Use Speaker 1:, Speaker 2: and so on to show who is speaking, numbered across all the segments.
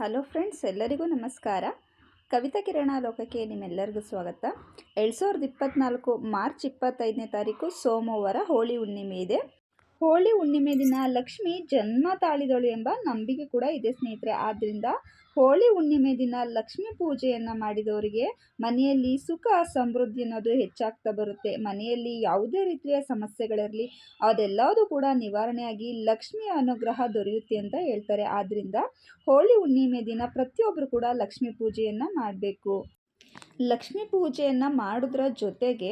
Speaker 1: Hello friends, ಎಲ್ಲರಿಗೂ ನಮಸ್ಕಾರ. ಕವಿತಾ ಕಿರಣ ಲೋಕಕ್ಕೆ ನಿಮ್ಮೆಲ್ಲರಿಗೂ ಸ್ವಾಗತ. ಎರಡು ಸಾವಿರದ ಇಪ್ಪತ್ತ್ನಾಲ್ಕು ಮಾರ್ಚ್ ಇಪ್ಪತ್ತೈದನೇ ತಾರೀಕು ಸೋಮವಾರ ಹೋಳಿ ಹುಣ್ಣಿಮೆ ಇದೆ. ಹೋಳಿ ಹುಣ್ಣಿಮೆ ದಿನ ಲಕ್ಷ್ಮಿ ಜನ್ಮ ತಾಳಿದಳು ಎಂಬ ನಂಬಿಕೆ ಕೂಡ ಇದೆ ಸ್ನೇಹಿತರೆ. ಆದ್ದರಿಂದ ಹೋಳಿ ಹುಣ್ಣಿಮೆ ದಿನ ಲಕ್ಷ್ಮಿ ಪೂಜೆಯನ್ನು ಮಾಡಿದವರಿಗೆ ಮನೆಯಲ್ಲಿ ಸುಖ, ಸಮೃದ್ಧಿ ಅನ್ನೋದು ಹೆಚ್ಚಾಗ್ತಾ ಬರುತ್ತೆ. ಮನೆಯಲ್ಲಿ ಯಾವುದೇ ರೀತಿಯ ಸಮಸ್ಯೆಗಳಿರಲಿ, ಅದೆಲ್ಲದೂ ಕೂಡ ನಿವಾರಣೆಯಾಗಿ ಲಕ್ಷ್ಮಿಯ ಅನುಗ್ರಹ ದೊರೆಯುತ್ತೆ ಅಂತ ಹೇಳ್ತಾರೆ. ಆದ್ದರಿಂದ ಹೋಳಿ ಹುಣ್ಣಿಮೆ ದಿನ ಪ್ರತಿಯೊಬ್ಬರು ಕೂಡ ಲಕ್ಷ್ಮಿ ಪೂಜೆಯನ್ನು ಮಾಡಬೇಕು. ಲಕ್ಷ್ಮೀ ಪೂಜೆಯನ್ನು ಮಾಡೋದ್ರ ಜೊತೆಗೆ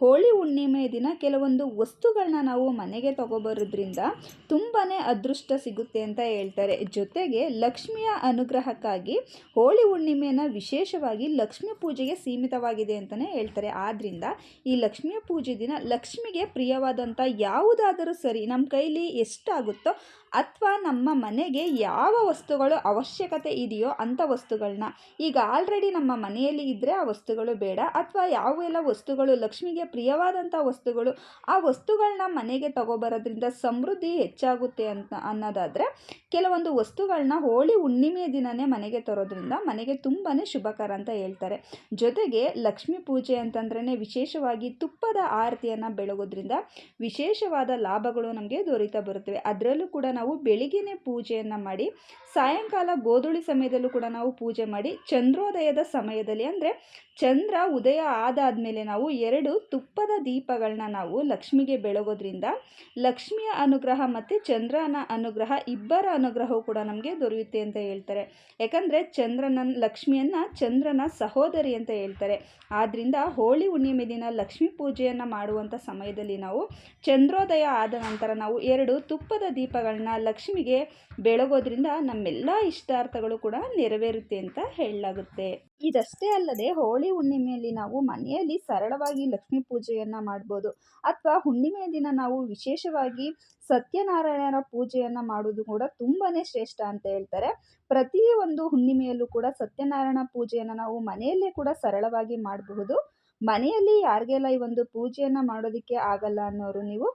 Speaker 1: ಹೋಳಿ ಹುಣ್ಣಿಮೆ ದಿನ ಕೆಲವೊಂದು ವಸ್ತುಗಳನ್ನ ನಾವು ಮನೆಗೆ ತಗೊಬರೋದ್ರಿಂದ ತುಂಬಾ ಅದೃಷ್ಟ ಸಿಗುತ್ತೆ ಅಂತ ಹೇಳ್ತಾರೆ. ಜೊತೆಗೆ ಲಕ್ಷ್ಮಿಯ ಅನುಗ್ರಹಕ್ಕಾಗಿ ಹೋಳಿ ಹುಣ್ಣಿಮೆನ ವಿಶೇಷವಾಗಿ ಲಕ್ಷ್ಮೀ ಪೂಜೆಗೆ ಸೀಮಿತವಾಗಿದೆ ಅಂತಲೇ ಹೇಳ್ತಾರೆ. ಆದ್ದರಿಂದ ಈ ಲಕ್ಷ್ಮೀ ಪೂಜೆ ದಿನ ಲಕ್ಷ್ಮಿಗೆ ಪ್ರಿಯವಾದಂಥ ಯಾವುದಾದರೂ ಸರಿ ನಮ್ಮ ಕೈಲಿ ಎಷ್ಟಾಗುತ್ತೋ ಅಥವಾ ನಮ್ಮ ಮನೆಗೆ ಯಾವ ವಸ್ತುಗಳು ಅವಶ್ಯಕತೆ ಇದೆಯೋ ಅಂಥ ವಸ್ತುಗಳನ್ನ ಈಗ ಆಲ್ರೆಡಿ ನಮ್ಮ ಮನೆಯಲ್ಲಿ ಇದ್ದರೆ ಆ ವಸ್ತುಗಳು ಬೇಡ ಅಥವಾ ಯಾವೆಲ್ಲ ವಸ್ತುಗಳು ಲಕ್ಷ್ಮಿಗೆ ಪ್ರಿಯವಾದಂಥ ವಸ್ತುಗಳು, ಆ ವಸ್ತುಗಳನ್ನ ಮನೆಗೆ ತಗೊಬರೋದ್ರಿಂದ ಸಮೃದ್ಧಿ ಹೆಚ್ಚಾಗುತ್ತೆ ಅಂತ ಅನ್ನೋದಾದರೆ, ಕೆಲವೊಂದು ವಸ್ತುಗಳನ್ನ ಹೋಳಿ ಹುಣ್ಣಿಮೆ ದಿನವೇ ಮನೆಗೆ ತರೋದ್ರಿಂದ ಮನೆಗೆ ತುಂಬಾ ಶುಭಕರ ಅಂತ ಹೇಳ್ತಾರೆ. ಜೊತೆಗೆ ಲಕ್ಷ್ಮೀ ಪೂಜೆ ಅಂತಂದ್ರೇ ವಿಶೇಷವಾಗಿ ತುಪ್ಪದ ಆರತಿಯನ್ನು ಬೆಳಗೋದ್ರಿಂದ ವಿಶೇಷವಾದ ಲಾಭಗಳು ನಮಗೆ ದೊರೀತಾ ಬರುತ್ತವೆ. ಅದರಲ್ಲೂ ಕೂಡ ನಾವು ಬೆಳಿಗ್ಗೆನೇ ಪೂಜೆಯನ್ನು ಮಾಡಿ, ಸಾಯಂಕಾಲ ಗೋಧುಳಿ ಸಮಯದಲ್ಲೂ ಕೂಡ ನಾವು ಪೂಜೆ ಮಾಡಿ, ಚಂದ್ರೋದಯದ ಸಮಯದಲ್ಲಿ ಅಂದರೆ ಚಂದ್ರ ಉದಯ ಆದಾದಮೇಲೆ ನಾವು ಎರಡು ತುಪ್ಪದ ದೀಪಗಳನ್ನ ನಾವು ಲಕ್ಷ್ಮಿಗೆ ಬೆಳಗೋದ್ರಿಂದ ಲಕ್ಷ್ಮಿಯ ಅನುಗ್ರಹ ಮತ್ತು ಚಂದ್ರನ ಅನುಗ್ರಹ ಇಬ್ಬರ ಅನುಗ್ರಹವು ಕೂಡ ನಮಗೆ ದೊರೆಯುತ್ತೆ ಅಂತ ಹೇಳ್ತಾರೆ. ಯಾಕಂದರೆ ಚಂದ್ರನ ಲಕ್ಷ್ಮಿಯನ್ನು ಚಂದ್ರನ ಸಹೋದರಿ ಅಂತ ಹೇಳ್ತಾರೆ. ಆದ್ದರಿಂದ ಹೋಳಿ ಹುಣ್ಣಿಮೆ ದಿನ ಲಕ್ಷ್ಮಿ ಪೂಜೆಯನ್ನು ಮಾಡುವಂಥ ಸಮಯದಲ್ಲಿ ನಾವು ಚಂದ್ರೋದಯ ಆದ ನಂತರ ನಾವು ಎರಡು ತುಪ್ಪದ ದೀಪಗಳನ್ನ ಲಕ್ಷ್ಮಿಗೆ ಬೆಳಗೋದ್ರಿಂದ ನಮ್ಮೆಲ್ಲ ಇಷ್ಟಾರ್ಥಗಳು ಕೂಡ ನೆರವೇರುತ್ತೆ ಅಂತ ಹೇಳಲಾಗುತ್ತೆ. ಇದಷ್ಟೇ ಅಲ್ಲದೆ ಹೋಳಿ ಹುಣ್ಣಿಮೆಯಲ್ಲಿ ನಾವು ಮನೆಯಲ್ಲಿ ಸರಳವಾಗಿ ಲಕ್ಷ್ಮೀ ಪೂಜೆಯನ್ನು ಮಾಡ್ಬೋದು. ಅಥವಾ ಹುಣ್ಣಿಮೆಯ ದಿನ ನಾವು ವಿಶೇಷವಾಗಿ ಸತ್ಯನಾರಾಯಣರ ಪೂಜೆಯನ್ನು ಮಾಡೋದು ಕೂಡ ತುಂಬಾ ಶ್ರೇಷ್ಠ ಅಂತ ಹೇಳ್ತಾರೆ. ಪ್ರತಿ ಒಂದು ಹುಣ್ಣಿಮೆಯಲ್ಲೂ ಕೂಡ ಸತ್ಯನಾರಾಯಣ ಪೂಜೆಯನ್ನು ನಾವು ಮನೆಯಲ್ಲೇ ಕೂಡ ಸರಳವಾಗಿ ಮಾಡಬಹುದು. ಮನೆಯಲ್ಲಿ ಯಾರಿಗೆಲ್ಲ ಈ ಒಂದು ಪೂಜೆಯನ್ನು ಮಾಡೋದಕ್ಕೆ ಆಗಲ್ಲ ಅನ್ನೋರು ನೀವು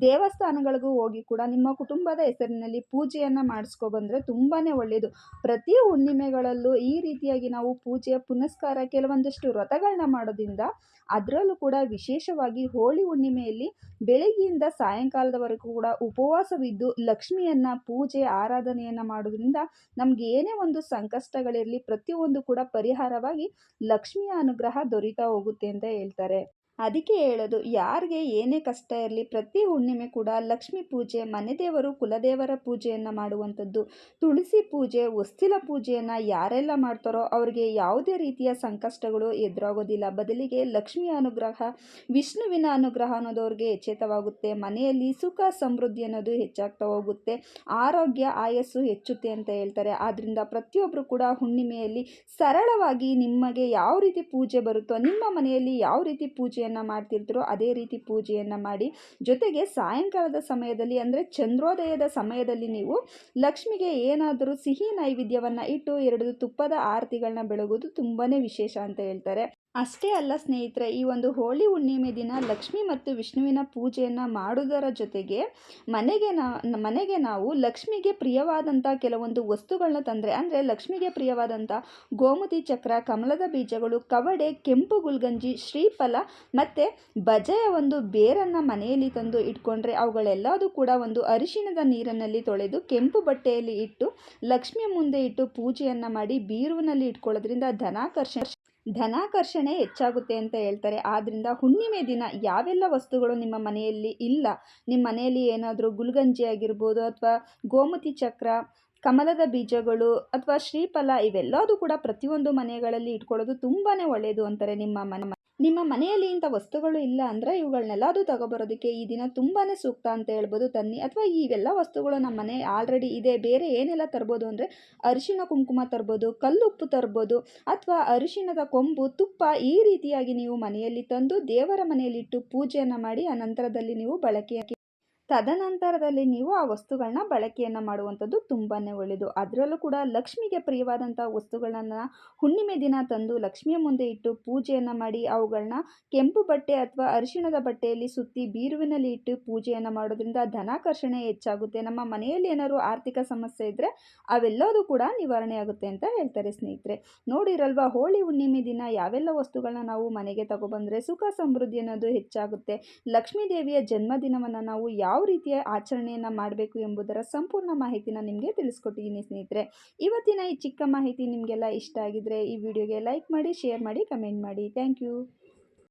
Speaker 1: ದೇವಸ್ಥಾನಗಳಿಗೂ ಹೋಗಿ ಕೂಡ ನಿಮ್ಮ ಕುಟುಂಬದ ಹೆಸರಿನಲ್ಲಿ ಪೂಜೆಯನ್ನು ಮಾಡಿಸ್ಕೊಬಂದರೆ ತುಂಬಾ ಒಳ್ಳೆಯದು ಪ್ರತಿ ಹುಣ್ಣಿಮೆಗಳಲ್ಲೂ ಈ ರೀತಿಯಾಗಿ ನಾವು ಪೂಜೆ ಪುನಸ್ಕಾರ ಕೆಲವೊಂದಷ್ಟು ವ್ರತಗಳನ್ನ ಮಾಡೋದ್ರಿಂದ ಅದರಲ್ಲೂ ಕೂಡ ವಿಶೇಷವಾಗಿ ಹೋಳಿ ಹುಣ್ಣಿಮೆಯಲ್ಲಿ ಬೆಳಗ್ಗೆಯಿಂದ ಸಾಯಂಕಾಲದವರೆಗೂ ಕೂಡ ಉಪವಾಸವಿದ್ದು ಲಕ್ಷ್ಮಿಯನ್ನು ಪೂಜೆ ಆರಾಧನೆಯನ್ನು ಮಾಡೋದ್ರಿಂದ ನಮ್ಗೆ ಏನೇ ಒಂದು ಸಂಕಷ್ಟಗಳಿರಲಿ ಪ್ರತಿಯೊಂದು ಕೂಡ ಪರಿಹಾರವಾಗಿ ಲಕ್ಷ್ಮಿಯ ಅನುಗ್ರಹ ದೊರೀತಾ ಹೋಗುತ್ತೆ ಅಂತ ಹೇಳ್ತಾರೆ. ಅದಕ್ಕೆ ಹೇಳೋದು, ಯಾರಿಗೆ ಏನೇ ಕಷ್ಟ ಇರಲಿ ಪ್ರತಿ ಹುಣ್ಣಿಮೆ ಕೂಡ ಲಕ್ಷ್ಮೀ ಪೂಜೆ ಮನೆದೇವರು ಕುಲದೇವರ ಪೂಜೆಯನ್ನು ಮಾಡುವಂಥದ್ದು. ತುಳಸಿ ಪೂಜೆ, ಹೊಸ್ತಿಲ ಪೂಜೆಯನ್ನು ಯಾರೆಲ್ಲ ಮಾಡ್ತಾರೋ ಅವರಿಗೆ ಯಾವುದೇ ರೀತಿಯ ಸಂಕಷ್ಟಗಳು ಎದುರಾಗೋದಿಲ್ಲ. ಬದಲಿಗೆ ಲಕ್ಷ್ಮಿಯ ಅನುಗ್ರಹ, ವಿಷ್ಣುವಿನ ಅನುಗ್ರಹ ಅನ್ನೋದು ಅವ್ರಿಗೆ ಮನೆಯಲ್ಲಿ ಸುಖ ಸಮೃದ್ಧಿ ಅನ್ನೋದು ಹೆಚ್ಚಾಗ್ತಾ ಹೋಗುತ್ತೆ. ಆರೋಗ್ಯ, ಆಯಸ್ಸು ಹೆಚ್ಚುತ್ತೆ ಅಂತ ಹೇಳ್ತಾರೆ. ಆದ್ದರಿಂದ ಪ್ರತಿಯೊಬ್ಬರು ಕೂಡ ಹುಣ್ಣಿಮೆಯಲ್ಲಿ ಸರಳವಾಗಿ ನಿಮಗೆ ಯಾವ ರೀತಿ ಪೂಜೆ ಬರುತ್ತೋ, ನಿಮ್ಮ ಮನೆಯಲ್ಲಿ ಯಾವ ರೀತಿ ಪೂಜೆ ಪೂಜೆಯನ್ನು ಮಾಡ್ತಿರ್ತಾರೋ ಅದೇ ರೀತಿ ಪೂಜೆಯನ್ನು ಮಾಡಿ. ಜೊತೆಗೆ ಸಾಯಂಕಾಲದ ಸಮಯದಲ್ಲಿ ಅಂದರೆ ಚಂದ್ರೋದಯದ ಸಮಯದಲ್ಲಿ ನೀವು ಲಕ್ಷ್ಮಿಗೆ ಏನಾದರೂ ಸಿಹಿ ನೈವೇದ್ಯವನ್ನು ಇಟ್ಟು, ಎರಡು ತುಪ್ಪದ ಆರತಿಗಳನ್ನ ಬೆಳಗೋದು ತುಂಬಾ ವಿಶೇಷ ಅಂತ ಹೇಳ್ತಾರೆ. ಅಷ್ಟೇ ಅಲ್ಲ ಸ್ನೇಹಿತರೆ, ಈ ಒಂದು ಹೋಳಿ ಹುಣ್ಣಿಮೆ ದಿನ ಲಕ್ಷ್ಮಿ ಮತ್ತು ವಿಷ್ಣುವಿನ ಪೂಜೆಯನ್ನು ಮಾಡುವುದರ ಜೊತೆಗೆ ಮನೆಗೆ ನಾ, ಮನೆಗೆ ನಾವು ಲಕ್ಷ್ಮಿಗೆ ಪ್ರಿಯವಾದಂಥ ಕೆಲವೊಂದು ವಸ್ತುಗಳನ್ನ ತಂದರೆ, ಅಂದರೆ ಲಕ್ಷ್ಮಿಗೆ ಪ್ರಿಯವಾದಂಥ ಗೋಮತಿ ಚಕ್ರ, ಕಮಲದ ಬೀಜಗಳು, ಕವಡೆ, ಕೆಂಪು ಗುಲ್ಗಂಜಿ, ಶ್ರೀಫಲ ಮತ್ತು ಬಜೆಯ ಒಂದು ಬೇರನ್ನು ಮನೆಯಲ್ಲಿ ತಂದು ಇಟ್ಕೊಂಡ್ರೆ ಅವುಗಳೆಲ್ಲದೂ ಕೂಡ ಒಂದು ಅರಿಶಿಣದ ನೀರಿನಲ್ಲಿ ತೊಳೆದು ಕೆಂಪು ಬಟ್ಟೆಯಲ್ಲಿ ಇಟ್ಟು ಲಕ್ಷ್ಮಿಯ ಮುಂದೆ ಇಟ್ಟು ಪೂಜೆಯನ್ನು ಮಾಡಿ ಬೀರುವಿನಲ್ಲಿ ಇಟ್ಕೊಳ್ಳೋದ್ರಿಂದ ಧನಾಕರ್ಷಣೆ ಧನಾಕರ್ಷಣೆ ಹೆಚ್ಚಾಗುತ್ತೆ ಅಂತ ಹೇಳ್ತಾರೆ. ಆದ್ದರಿಂದ ಹುಣ್ಣಿಮೆ ದಿನ ಯಾವೆಲ್ಲ ವಸ್ತುಗಳು ನಿಮ್ಮ ಮನೆಯಲ್ಲಿ ಇಲ್ಲ, ನಿಮ್ಮ ಮನೆಯಲ್ಲಿ ಏನಾದರೂ ಗುಲ್ಗಂಜಿ ಆಗಿರ್ಬೋದು ಅಥವಾ ಗೋಮತಿ ಚಕ್ರ, ಕಮಲದ ಬೀಜಗಳು ಅಥವಾ ಶ್ರೀಫಲ ಇವೆಲ್ಲದೂ ಕೂಡ ಪ್ರತಿಯೊಂದು ಮನೆಗಳಲ್ಲಿ ಇಟ್ಕೊಳ್ಳೋದು ತುಂಬಾ ಒಳ್ಳೆಯದು ಅಂತಾರೆ ನಿಮ್ಮ ಮನೆ ನಿಮ್ಮ ಮನೆಯಲ್ಲಿ ಇಂಥ ವಸ್ತುಗಳು ಇಲ್ಲ ಅಂದರೆ ಇವುಗಳನ್ನೆಲ್ಲಾದರೂ ತಗೋಬರೋದಕ್ಕೆ ಈ ದಿನ ತುಂಬಾ ಸೂಕ್ತ ಅಂತ ಹೇಳ್ಬೋದು ತನ್ನಿ. ಅಥವಾ ಇವೆಲ್ಲ ವಸ್ತುಗಳು ನಮ್ಮ ಮನೆ ಆಲ್ರೆಡಿ ಇದೆ. ಬೇರೆ ಏನೆಲ್ಲ ತರ್ಬೋದು ಅಂದರೆ ಅರಿಶಿಣ ಕುಂಕುಮ ತರ್ಬೋದು, ಕಲ್ಲುಪ್ಪು ತರ್ಬೋದು, ಅಥವಾ ಅರಿಶಿಣದ ಕೊಂಬು, ತುಪ್ಪ ಈ ರೀತಿಯಾಗಿ ನೀವು ಮನೆಯಲ್ಲಿ ತಂದು ದೇವರ ಮನೆಯಲ್ಲಿಟ್ಟು ಪೂಜೆಯನ್ನು ಮಾಡಿ, ಆ ನಂತರದಲ್ಲಿ ನೀವು ಬಳಕೆ ತದನಂತರದಲ್ಲಿ ನೀವು ಆ ವಸ್ತುಗಳನ್ನ ಬಳಕೆಯನ್ನು ಮಾಡುವಂಥದ್ದು ತುಂಬಾ ಒಳ್ಳೆಯದು ಅದರಲ್ಲೂ ಕೂಡ ಲಕ್ಷ್ಮಿಗೆ ಪ್ರಿಯವಾದಂಥ ವಸ್ತುಗಳನ್ನು ಹುಣ್ಣಿಮೆ ದಿನ ತಂದು ಲಕ್ಷ್ಮಿಯ ಮುಂದೆ ಇಟ್ಟು ಪೂಜೆಯನ್ನು ಮಾಡಿ ಅವುಗಳನ್ನ ಕೆಂಪು ಬಟ್ಟೆ ಅಥವಾ ಅರಿಶಿಣದ ಬಟ್ಟೆಯಲ್ಲಿ ಸುತ್ತಿ ಬೀರುವಿನಲ್ಲಿ ಇಟ್ಟು ಪೂಜೆಯನ್ನು ಮಾಡೋದ್ರಿಂದ ಧನಾಕರ್ಷಣೆ ಹೆಚ್ಚಾಗುತ್ತೆ. ನಮ್ಮ ಮನೆಯಲ್ಲಿ ಏನಾದರೂ ಆರ್ಥಿಕ ಸಮಸ್ಯೆ ಇದ್ದರೆ ಅವೆಲ್ಲದೂ ಕೂಡ ನಿವಾರಣೆ ಆಗುತ್ತೆ ಅಂತ ಹೇಳ್ತಾರೆ ಸ್ನೇಹಿತರೆ. ನೋಡಿರಲ್ವಾ, ಹೋಳಿ ಹುಣ್ಣಿಮೆ ದಿನ ಯಾವೆಲ್ಲ ವಸ್ತುಗಳನ್ನ ನಾವು ಮನೆಗೆ ತಗೊಬಂದರೆ ಸುಖ ಸಮೃದ್ಧಿ ಅನ್ನೋದು ಹೆಚ್ಚಾಗುತ್ತೆ. ಲಕ್ಷ್ಮೀ ದೇವಿಯ ಜನ್ಮದಿನವನ್ನು ನಾವು ಯಾವ ರೀತಿಯ ಆಚರಣೆಯನ್ನು ಮಾಡಬೇಕು ಎಂಬುದರ ಸಂಪೂರ್ಣ ಮಾಹಿತಿನ ನಿಮಗೆ ತಿಳಿಸ್ಕೊಟ್ಟಿದ್ದೀನಿ ಸ್ನೇಹಿತರೆ. ಇವತ್ತಿನ ಈ ಚಿಕ್ಕ ಮಾಹಿತಿ ನಿಮಗೆಲ್ಲ ಇಷ್ಟ ಆಗಿದ್ರೆ ಈ ವಿಡಿಯೋಗೆ ಲೈಕ್ ಮಾಡಿ, ಶೇರ್ ಮಾಡಿ, ಕಮೆಂಟ್ ಮಾಡಿ. Thank you.